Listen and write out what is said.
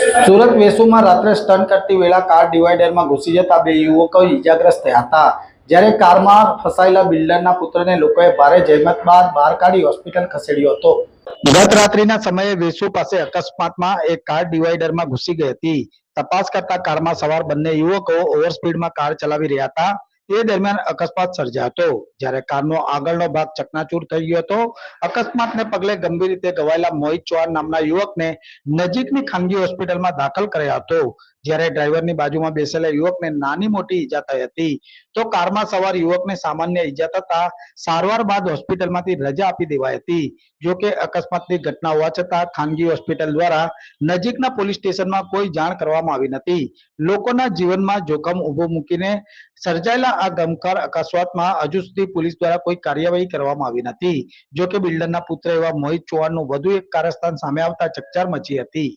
સુરત વેસુમાં રાત્રે સ્ટન્ટ કરતી વેળા કાર ડિવાઈડરમાં ઘૂસી જતા બે યુવકો ઇજાગ્રસ્ત થયા હતા. જ્યારે કારમાં ફસાયેલા બિલ્ડરના પુત્રને લોકોએ ભારે જહેમત બાદ બહાર કાઢી હોસ્પિટલ ખસેડ્યો હતો. ગત રાત્રિના સમયે વેસુ પાસે અકસ્માતમાં એક કાર ડિવાઈડરમાં ઘૂસી ગઈ હતી. તપાસ કરતા કારમાં સવાર બંને યુવકો ઓવરસ્પીડમાં કાર ચલાવી રહ્યા હતા. તે દરમિયાન અકસ્માત સર્જાયો હતો જ્યારે કારનો આગળનો ભાગ ચકનાચૂર થઈ ગયો હતો. અકસ્માતને પગલે ગંભીર રીતે ઘવાયેલા મોહિત ચૌહાણ નામના યુવકને નજીકની ખાનગી હોસ્પિટલમાં દાખલ કરાયો હતો. જ્યારે ડ્રાઈવરની બાજુમાં બેસેલા યુવકને નાની મોટી ઈજા થઈ હતી, તો કારમાં સવાર યુવકને સામાન્ય ઈજા થતા સારવાર બાદ હોસ્પિટલમાંથી રજા આપી દેવાઈ હતી. જો કે અકસ્માતની ઘટના હોવા છતાં ખાનગી હોસ્પિટલ દ્વારા નજીકના પોલીસ સ્ટેશનમાં કોઈ જાણ કરવામાં આવી નથી. લોકોના જીવનમાં જોખમ ઊભો મૂકીને સર્જાયેલા આ ગમકાર અકસ્માતમાં હજુ સુધી પોલીસ દ્વારા કોઈ કાર્યવાહી કરવામાં આવી નથી. જો કે બિલ્ડરના પુત્ર એવા મોહિત ચૌહાણનું વધુ એક કારસ્તાન સામે આવતા ચકચાર મચી હતી.